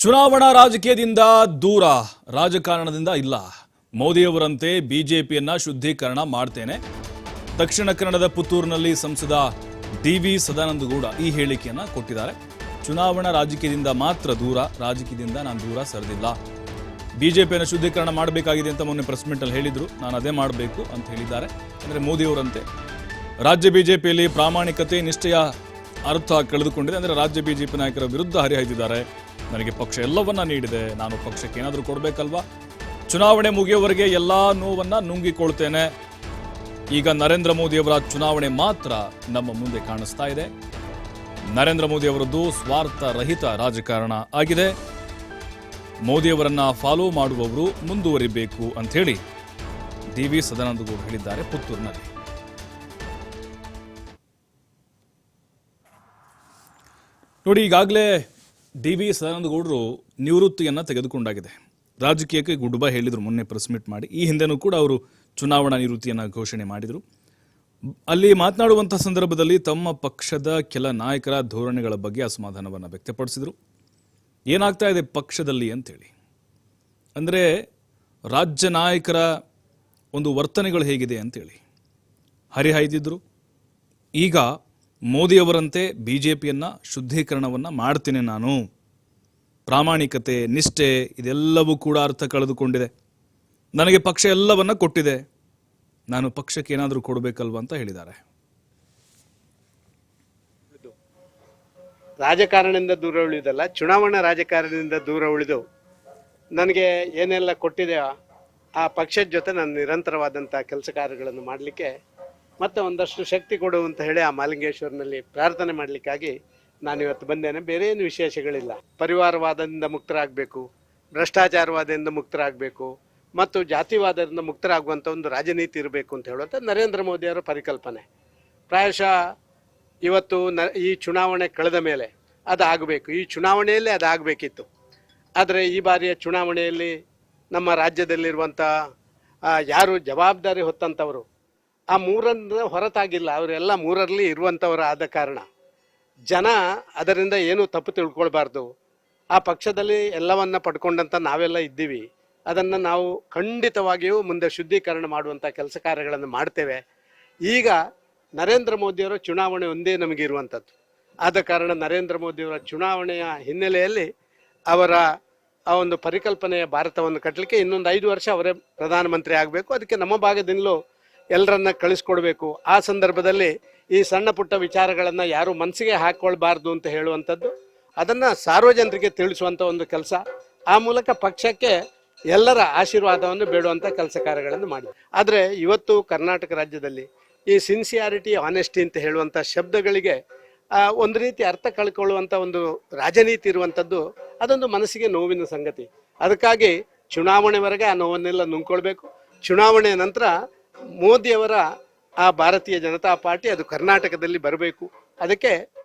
ಚುನಾವಣಾ ರಾಜಕೀಯದಿಂದ ದೂರ, ರಾಜಕಾರಣದಿಂದ ಇಲ್ಲ. ಮೋದಿಯವರಂತೆ ಬಿಜೆಪಿಯನ್ನ ಶುದ್ಧೀಕರಣ ಮಾಡ್ತೇನೆ. ದಕ್ಷಿಣ ಕನ್ನಡದ ಪುತ್ತೂರಿನಲ್ಲಿ ಸಂಸದ ಡಿ ವಿ ಸದಾನಂದಗೌಡ ಈ ಹೇಳಿಕೆಯನ್ನ ಕೊಟ್ಟಿದ್ದಾರೆ. ಚುನಾವಣಾ ರಾಜಕೀಯದಿಂದ ಮಾತ್ರ ದೂರ, ರಾಜಕೀಯದಿಂದ ನಾನು ದೂರ ಸರಿದಿಲ್ಲ. ಬಿಜೆಪಿಯನ್ನು ಶುದ್ಧೀಕರಣ ಮಾಡಬೇಕಾಗಿದೆ ಅಂತ ಮೊನ್ನೆ ಪ್ರೆಸ್ ಮೀಟಲ್ಲಿ ಹೇಳಿದರು. ನಾನು ಅದೇ ಮಾಡಬೇಕು ಅಂತ ಹೇಳಿದ್ದಾರೆ. ಅಂದರೆ ಮೋದಿಯವರಂತೆ. ರಾಜ್ಯ ಬಿಜೆಪಿಯಲ್ಲಿ ಪ್ರಾಮಾಣಿಕತೆ, ನಿಷ್ಠೆಯ ಅರ್ಥ ಕಳೆದುಕೊಂಡಿದೆ. ಅಂದರೆ ರಾಜ್ಯ ಬಿಜೆಪಿ ನಾಯಕರ ವಿರುದ್ಧ ಹರಿಹಾಯ್ದಿದ್ದಾರೆ. ನನಗೆ ಪಕ್ಷ ಎಲ್ಲವನ್ನ ನೀಡಿದೆ. ನಾನು ಪಕ್ಷಕ್ಕೆ ಏನಾದರೂ ಕೊಡಬೇಕಲ್ವಾ? ಚುನಾವಣೆ ಮುಗಿಯುವವರೆಗೆ ಎಲ್ಲ ನೋವನ್ನ ನುಂಗಿಕೊಳ್ತೇನೆ. ಈಗ ನರೇಂದ್ರ ಮೋದಿಯವರ ಚುನಾವಣೆ ಮಾತ್ರ ನಮ್ಮ ಮುಂದೆ ಕಾಣಿಸ್ತಾ ಇದೆ. ನರೇಂದ್ರ ಮೋದಿ ಅವರದ್ದು ಸ್ವಾರ್ಥ ರಹಿತ ರಾಜಕಾರಣ ಆಗಿದೆ. ಮೋದಿಯವರನ್ನ ಫಾಲೋ ಮಾಡುವವರು ಮುಂದುವರಿಬೇಕು ಅಂತ ಹೇಳಿ ಡಿ ವಿ ಸದಾನಂದಗೌಡ ಹೇಳಿದ್ದಾರೆ ಪುತ್ತೂರಿನಲ್ಲಿ. ನೋಡಿ, ಈಗಾಗಲೇ ಡಿ ವಿ ಸದಾನಂದಗೌಡರು ನಿವೃತ್ತಿಯನ್ನು ತೆಗೆದುಕೊಂಡಾಗಿದೆ. ರಾಜಕೀಯಕ್ಕೆ ಗುಡ್ ಬೈ ಹೇಳಿದರು ಮೊನ್ನೆ ಪ್ರೆಸ್ ಮೀಟ್ ಮಾಡಿ. ಈ ಹಿಂದೆನೂ ಕೂಡ ಅವರು ಚುನಾವಣಾ ನಿವೃತ್ತಿಯನ್ನು ಘೋಷಣೆ ಮಾಡಿದರು. ಅಲ್ಲಿ ಮಾತನಾಡುವಂಥ ಸಂದರ್ಭದಲ್ಲಿ ತಮ್ಮ ಪಕ್ಷದ ಕೆಲ ನಾಯಕರ ಧೋರಣೆಗಳ ಬಗ್ಗೆ ಅಸಮಾಧಾನವನ್ನು ವ್ಯಕ್ತಪಡಿಸಿದರು. ಏನಾಗ್ತಾ ಇದೆ ಪಕ್ಷದಲ್ಲಿ ಅಂತೇಳಿ. ಅಂದರೆ ರಾಜ್ಯ ನಾಯಕರ ಒಂದು ವರ್ತನೆಗಳು ಹೇಗಿದೆ ಅಂತೇಳಿ. ಹರಿಹಾಯ್ದಿದ್ರು. ಈಗ ಮೋದಿಯವರಂತೆ ಬಿ ಜೆ ಪಿಯನ್ನು ಶುದ್ಧೀಕರಣವನ್ನು ಮಾಡ್ತೀನಿ ನಾನು. ಪ್ರಾಮಾಣಿಕತೆ, ನಿಷ್ಠೆ ಇದೆಲ್ಲವೂ ಕೂಡ ಅರ್ಥ ಕಳೆದುಕೊಂಡಿದೆ. ನನಗೆ ಪಕ್ಷ ಎಲ್ಲವನ್ನ ಕೊಟ್ಟಿದೆ. ನಾನು ಪಕ್ಷಕ್ಕೆ ಏನಾದರೂ ಕೊಡಬೇಕಲ್ವ ಅಂತ ಹೇಳಿದ್ದಾರೆ. ರಾಜಕಾರಣದಿಂದ ದೂರ ಉಳಿದಲ್ಲ, ಚುನಾವಣಾ ರಾಜಕಾರಣದಿಂದ ದೂರ ಉಳಿದು ನನಗೆ ಏನೆಲ್ಲ ಕೊಟ್ಟಿದೆಯೋ ಆ ಪಕ್ಷದ ಜೊತೆ ನಾನು ನಿರಂತರವಾದಂಥ ಕೆಲಸ ಕಾರ್ಯಗಳನ್ನು ಮಾಡಲಿಕ್ಕೆ ಮತ್ತೆ ಒಂದಷ್ಟು ಶಕ್ತಿ ಕೊಡು ಅಂತ ಹೇಳಿ ಆ ಮಾಲಿಂಗೇಶ್ವರನಲ್ಲಿ ಪ್ರಾರ್ಥನೆ ಮಾಡಲಿಕ್ಕಾಗಿ ನಾನು ಇವತ್ತು ಬಂದೇನೆ. ಬೇರೆ ಏನು ವಿಶೇಷಗಳಿಲ್ಲ. ಪರಿವಾರವಾದದಿಂದ ಮುಕ್ತರಾಗಬೇಕು, ಭ್ರಷ್ಟಾಚಾರವಾದದಿಂದ ಮುಕ್ತರಾಗಬೇಕು ಮತ್ತು ಜಾತಿವಾದದಿಂದ ಮುಕ್ತರಾಗುವಂಥ ಒಂದು ರಾಜನೀತಿ ಇರಬೇಕು ಅಂತ ಹೇಳುವಂಥ ನರೇಂದ್ರ ಮೋದಿಯವರ ಪರಿಕಲ್ಪನೆ. ಪ್ರಾಯಶಃ ಇವತ್ತು ನ, ಈ ಚುನಾವಣೆ ಕಳೆದ ಮೇಲೆ ಅದು ಆಗಬೇಕು ಈ ಚುನಾವಣೆಯಲ್ಲೇ ಅದು ಆಗಬೇಕಿತ್ತು ಆದರೆ ಈ ಬಾರಿಯ ಚುನಾವಣೆಯಲ್ಲಿ ನಮ್ಮ ರಾಜ್ಯದಲ್ಲಿರುವಂಥ ಯಾರು ಜವಾಬ್ದಾರಿ ಹೊತ್ತಂಥವರು ಆ ಮೂರನ್ನ ಹೊರತಾಗಿಲ್ಲ. ಅವರೆಲ್ಲ ಮೂರರಲ್ಲಿ ಇರುವಂಥವ್ರು ಆದ ಕಾರಣ. ಜನ ಅದರಿಂದ ಏನು ತಪ್ಪು ತಿಳ್ಕೊಳ್ಬಾರ್ದು. ಆ ಪಕ್ಷದಲ್ಲಿ ಎಲ್ಲವನ್ನ ಪಡ್ಕೊಂಡಂತ ನಾವೆಲ್ಲ ಇದ್ದೀವಿ. ಅದನ್ನು ನಾವು ಖಂಡಿತವಾಗಿಯೂ ಮುಂದೆ ಶುದ್ಧೀಕರಣ ಮಾಡುವಂಥ ಕೆಲಸ ಕಾರ್ಯಗಳನ್ನು ಮಾಡ್ತೇವೆ. ಈಗ ನರೇಂದ್ರ ಮೋದಿಯವರ ಚುನಾವಣೆ ಒಂದೇ ನಮಗೆ ಇರುವಂಥದ್ದು. ಆದ ಕಾರಣ ನರೇಂದ್ರ ಮೋದಿಯವರ ಚುನಾವಣೆಯ ಹಿನ್ನೆಲೆಯಲ್ಲಿ ಅವರ ಆ ಒಂದು ಪರಿಕಲ್ಪನೆಯ ಭಾರತವನ್ನು ಕಟ್ಟಲಿಕ್ಕೆ ಇನ್ನೊಂದು ಐದು ವರ್ಷ ಅವರೇ ಪ್ರಧಾನಮಂತ್ರಿ ಆಗಬೇಕು. ಅದಕ್ಕೆ ನಮ್ಮ ಭಾಗದಿಂದಲೂ ಎಲ್ಲರನ್ನ ಕಳಿಸ್ಕೊಡ್ಬೇಕು. ಆ ಸಂದರ್ಭದಲ್ಲಿ ಈ ಸಣ್ಣ ಪುಟ್ಟ ವಿಚಾರಗಳನ್ನು ಯಾರು ಮನಸ್ಸಿಗೆ ಹಾಕ್ಕೊಳ್ಬಾರ್ದು ಅಂತ ಹೇಳುವಂಥದ್ದು, ಅದನ್ನು ಸಾರ್ವಜನಿಕರಿಗೆ ತಿಳಿಸುವಂಥ ಒಂದು ಕೆಲಸ. ಆ ಮೂಲಕ ಪಕ್ಷಕ್ಕೆ ಎಲ್ಲರ ಆಶೀರ್ವಾದವನ್ನು ಬೇಡುವಂಥ ಕೆಲಸ ಕಾರ್ಯಗಳನ್ನು ಮಾಡಿ ಆದರೆ ಇವತ್ತು ಕರ್ನಾಟಕ ರಾಜ್ಯದಲ್ಲಿ ಈ ಸಿನ್ಸಿಯಾರಿಟಿ ಆನೆಸ್ಟಿ ಅಂತ ಹೇಳುವಂಥ ಶಬ್ದಗಳಿಗೆ ಒಂದು ರೀತಿ ಅರ್ಥ ಕಳ್ಕೊಳ್ಳುವಂಥ ಒಂದು ರಾಜನೀತಿ ಇರುವಂಥದ್ದು, ಅದೊಂದು ಮನಸ್ಸಿಗೆ ನೋವಿನ ಸಂಗತಿ. ಅದಕ್ಕಾಗಿ ಚುನಾವಣೆವರೆಗೆ ಆ ನೋವನ್ನೆಲ್ಲ ನುಂಗ್ಕೊಳ್ಬೇಕು. ಚುನಾವಣೆಯ ನಂತರ ಮೋದಿಯವರ ಆ ಭಾರತೀಯ ಜನತಾ ಪಾರ್ಟಿ ಅದು ಕರ್ನಾಟಕದಲ್ಲಿ ಬರಬೇಕು. ಅದಕ್ಕೆ